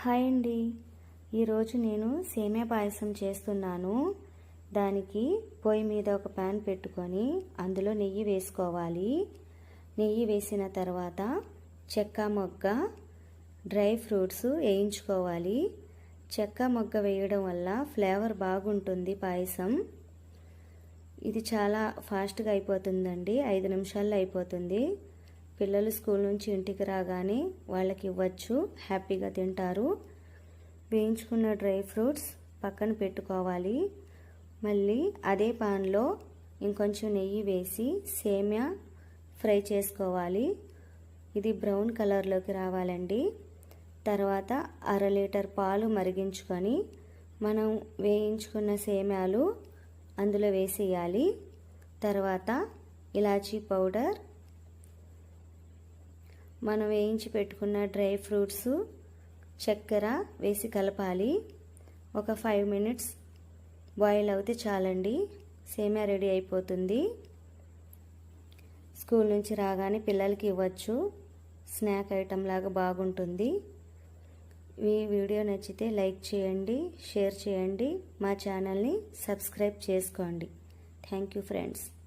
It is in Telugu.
హాయ్ అండి. ఈరోజు నేను సేమియా పాయసం చేస్తున్నాను. దానికి పొయ్యి మీద ఒక ప్యాన్ పెట్టుకొని అందులో నెయ్యి వేసుకోవాలి. నెయ్యి వేసిన తర్వాత చెక్క మొగ్గ డ్రై ఫ్రూట్స్ వేయించుకోవాలి. చెక్క మొగ్గ వేయడం వల్ల ఫ్లేవర్ బాగుంటుంది పాయసం. ఇది చాలా ఫాస్ట్గా అయిపోతుందండి. ఐదు నిమిషాల్లో అయిపోతుంది. పిల్లలు స్కూల్ నుంచి ఇంటికి రాగానే వాళ్ళకి ఇవ్వచ్చు హ్యాపీగా తింటారు. వేయించుకున్న డ్రై ఫ్రూట్స్ పక్కన పెట్టుకోవాలి. మళ్ళీ అదే పాన్లో ఇంకొంచెం నెయ్యి వేసి సేమ్యా ఫ్రై చేసుకోవాలి. ఇది బ్రౌన్ కలర్లోకి రావాలండి. తర్వాత అర లీటర్ పాలు మరిగించుకొని మనం వేయించుకున్న సేమ్యాలు అందులో వేసేయాలి. తర్వాత ఇలాచీ పౌడర్ మనం వేయించి పెట్టుకున్న డ్రై ఫ్రూట్స్ చక్కెర వేసి కలపాలి. ఒక ఫైవ్ మినిట్స్ బాయిల్ అవుతే చాలండి. సేమియా రెడీ అయిపోతుంది. స్కూల్ నుంచి రాగానే పిల్లలకి ఇవ్వచ్చు. స్నాక్ ఐటెం లాగా బాగుంటుంది. మీ వీడియో నచ్చితే లైక్ చేయండి షేర్ చేయండి. మా ఛానల్ని సబ్స్క్రైబ్ చేసుకోండి. Thank you friends.